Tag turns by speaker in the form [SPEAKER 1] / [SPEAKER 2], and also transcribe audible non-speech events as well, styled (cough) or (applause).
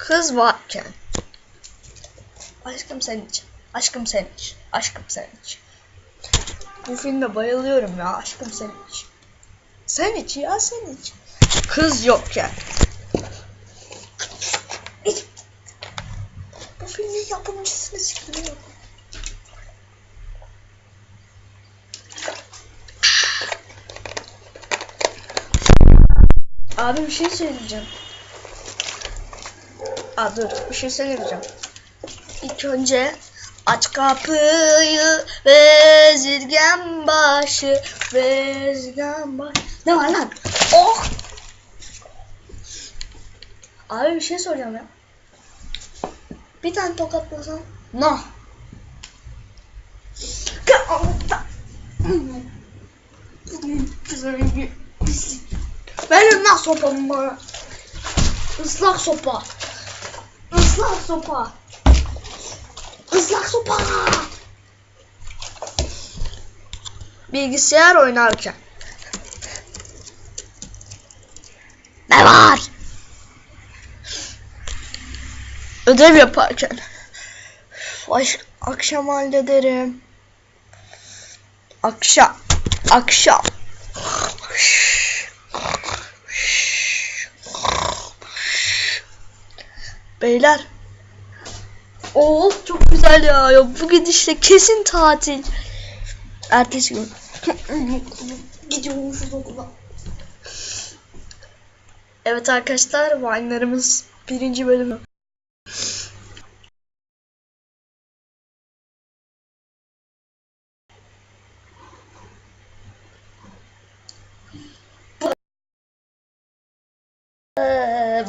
[SPEAKER 1] Kız varken. Aşkım sen için. Aşkım sen için. Aşkım sen için. Bu filmde bayılıyorum ya. Aşkım sen için. Sen iç ya sen iç. Kız yokken. Bu filmin yapımcısını sikiliyor. Abi bir şey söyleyeceğim. Aa dur bir şey söyleyeceğim. İlk önce aç kapıyı vezirgen başı vezirgen başı. Ne var lan? Oh! Abi bir şey soracağım ya. Bir tane tokatlasan. No. Verin lan sopamı bana. Islak sopa. Islak sopa. Islak sopa. Bilgisayar oynarken. Ne var? Ödev yaparken. Baş, akşam hallederim. Akşam. Akşam. Beyler. Oo çok güzel ya. ya. Bugün işte kesin tatil. Ertesi gün. (laughs) Gidiyormuşuz okula. Evet arkadaşlar Vine'larımız birinci bölümü. Eee,